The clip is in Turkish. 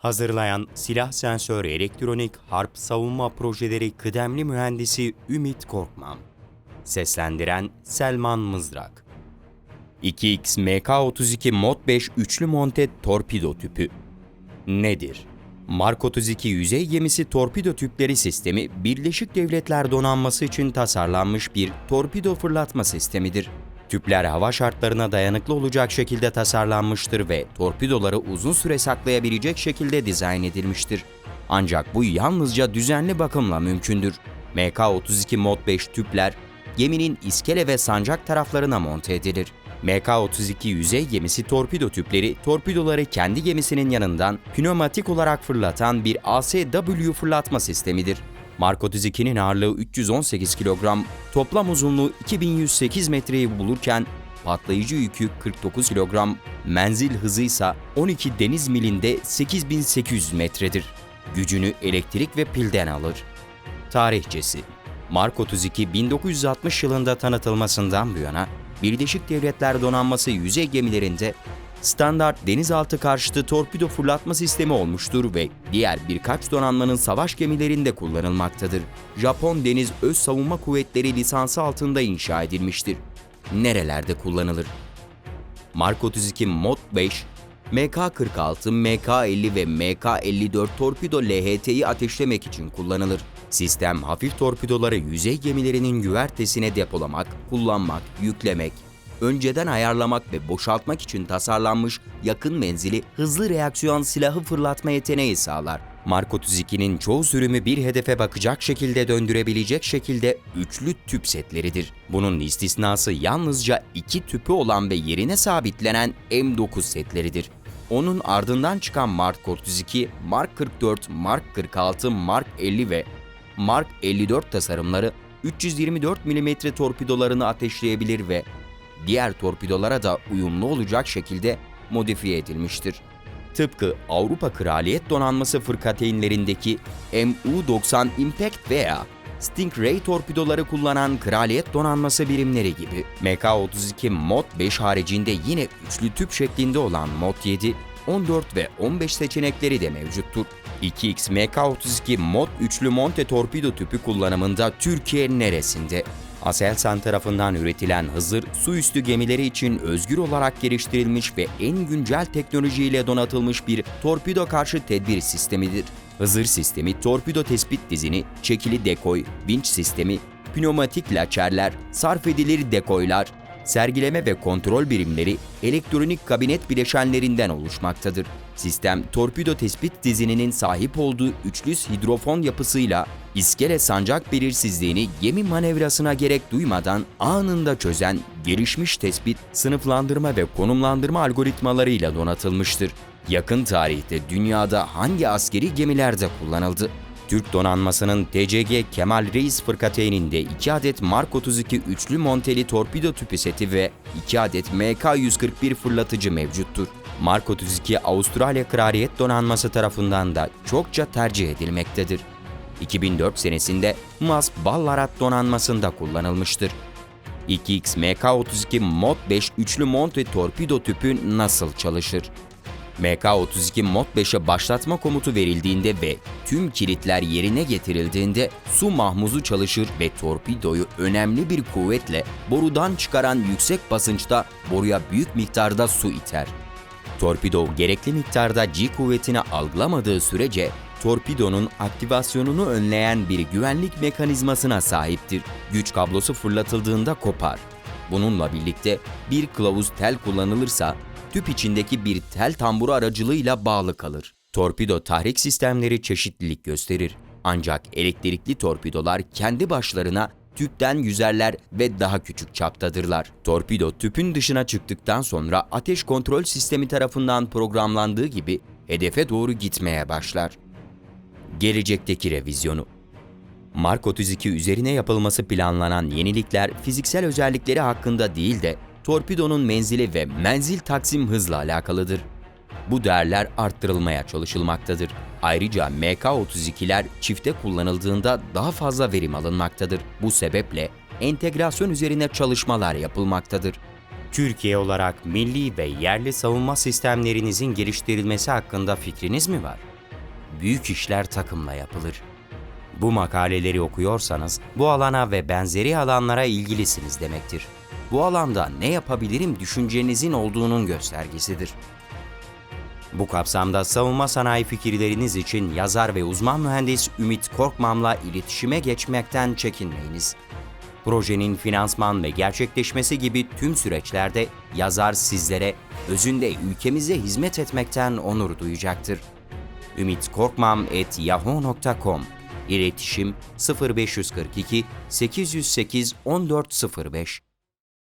Hazırlayan Silah Sensör Elektronik Harp Savunma Projeleri Kıdemli Mühendisi Ümit Korkmam. Seslendiren Selman Mızrak. 2X MK32 Mod 5 üçlü monte torpido tüpü. Nedir? Mark 32 yüzey gemisi torpido tüpleri sistemi Birleşik Devletler Donanması için tasarlanmış bir torpido fırlatma sistemidir. Tüpler hava şartlarına dayanıklı olacak şekilde tasarlanmıştır ve torpidoları uzun süre saklayabilecek şekilde dizayn edilmiştir. Ancak bu yalnızca düzenli bakımla mümkündür. MK-32 Mod 5 tüpler geminin iskele ve sancak taraflarına monte edilir. MK-32 yüzey gemisi torpido tüpleri, torpidoları kendi gemisinin yanından pneumatik olarak fırlatan bir ASW fırlatma sistemidir. Mark 32'nin ağırlığı 318 kilogram, toplam uzunluğu 2108 metreyi bulurken patlayıcı yükü 49 kilogram, menzil hızı ise 12 deniz milinde 8800 metredir. Gücünü elektrik ve pilden alır. Tarihçesi Mark 32 1960 yılında tanıtılmasından bu yana Birleşik Devletler Donanması yüzey gemilerinde standart denizaltı karşıtı torpido fırlatma sistemi olmuştur ve diğer birkaç donanmanın savaş gemilerinde kullanılmaktadır. Japon Deniz Öz Savunma Kuvvetleri lisansı altında inşa edilmiştir. Nerelerde kullanılır? Mark 32 Mod 5, MK-46, MK-50 ve MK-54 torpido LHT'yi ateşlemek için kullanılır. Sistem hafif torpidoları yüzey gemilerinin güvertesine depolamak, kullanmak, yüklemek, önceden ayarlamak ve boşaltmak için tasarlanmış yakın menzili hızlı reaksiyon silahı fırlatma yeteneği sağlar. Mark 32'nin çoğu sürümü bir hedefe bakacak şekilde döndürebilecek şekilde üçlü tüp setleridir. Bunun istisnası yalnızca iki tüpü olan ve yerine sabitlenen M9 setleridir. Onun ardından çıkan Mark 32, Mark 44, Mark 46, Mark 50 ve Mark 54 tasarımları 324 mm torpidolarını ateşleyebilir ve diğer torpidolara da uyumlu olacak şekilde modifiye edilmiştir. Tıpkı Avrupa Kraliyet Donanması fırkateynlerindeki MU-90 Impact veya Stingray torpidoları kullanan Kraliyet Donanması birimleri gibi MK-32 Mod 5 haricinde yine üçlü tüp şeklinde olan Mod 7, 14 ve 15 seçenekleri de mevcuttur. 2X MK-32 Mod üçlü monte torpido tüpü kullanımında Türkiye neresinde? Aselsan tarafından üretilen Hızır, su üstü gemileri için özgür olarak geliştirilmiş ve en güncel teknolojiyle donatılmış bir torpido karşı tedbir sistemidir. Hızır sistemi, torpido tespit dizini, çekili dekoy, vinç sistemi, pneumatik laçerler, sarf edilir dekoylar, sergileme ve kontrol birimleri elektronik kabinet bileşenlerinden oluşmaktadır. Sistem, torpido tespit dizininin sahip olduğu üçlü hidrofon yapısıyla iskele sancak belirsizliğini gemi manevrasına gerek duymadan anında çözen gelişmiş tespit, sınıflandırma ve konumlandırma algoritmalarıyla donatılmıştır. Yakın tarihte dünyada hangi askeri gemilerde kullanıldı? Türk donanmasının TCG Kemal Reis fırkateyninde 2 adet Mark 32 üçlü monteli torpido tüpü seti ve 2 adet MK-141 fırlatıcı mevcuttur. Mark 32 Avustralya Kraliyet Donanması tarafından da çokça tercih edilmektedir. 2004 senesinde MAS Ballarat donanmasında kullanılmıştır. 2X MK-32 Mod 5 üçlü monte torpido tüpü nasıl çalışır? MK-32 Mod 5'e başlatma komutu verildiğinde ve tüm kilitler yerine getirildiğinde su mahmuzu çalışır ve torpidoyu önemli bir kuvvetle borudan çıkaran yüksek basınçta boruya büyük miktarda su iter. Torpido gerekli miktarda G kuvvetini algılamadığı sürece torpidonun aktivasyonunu önleyen bir güvenlik mekanizmasına sahiptir. Güç kablosu fırlatıldığında kopar. Bununla birlikte bir kılavuz tel kullanılırsa tüp içindeki bir tel tamburu aracılığıyla bağlı kalır. Torpido tahrik sistemleri çeşitlilik gösterir. Ancak elektrikli torpidolar kendi başlarına tüpten yüzerler ve daha küçük çaptadırlar. Torpido tüpün dışına çıktıktan sonra ateş kontrol sistemi tarafından programlandığı gibi hedefe doğru gitmeye başlar. Gelecekteki revizyonu Mark 32 üzerine yapılması planlanan yenilikler fiziksel özellikleri hakkında değil de torpidonun menzili ve menzil taksim hızla alakalıdır. Bu değerler arttırılmaya çalışılmaktadır. Ayrıca MK32'ler çifte kullanıldığında daha fazla verim alınmaktadır. Bu sebeple entegrasyon üzerine çalışmalar yapılmaktadır. Türkiye olarak milli ve yerli savunma sistemlerinizin geliştirilmesi hakkında fikriniz mi var? büyük işler takımla yapılır. Bu makaleleri okuyorsanız bu alana ve benzeri alanlara ilgilisiniz demektir. Bu alanda ne yapabilirim düşüncenizin olduğunun göstergesidir. Bu kapsamda savunma sanayi fikirleriniz için yazar ve uzman mühendis Ümit Korkmam'la iletişime geçmekten çekinmeyiniz. Projenin finansman ve gerçekleşmesi gibi tüm süreçlerde yazar sizlere özünde ülkemize hizmet etmekten onur duyacaktır. ümitkorkmam@yahoo.com İletişim 0542 808 1405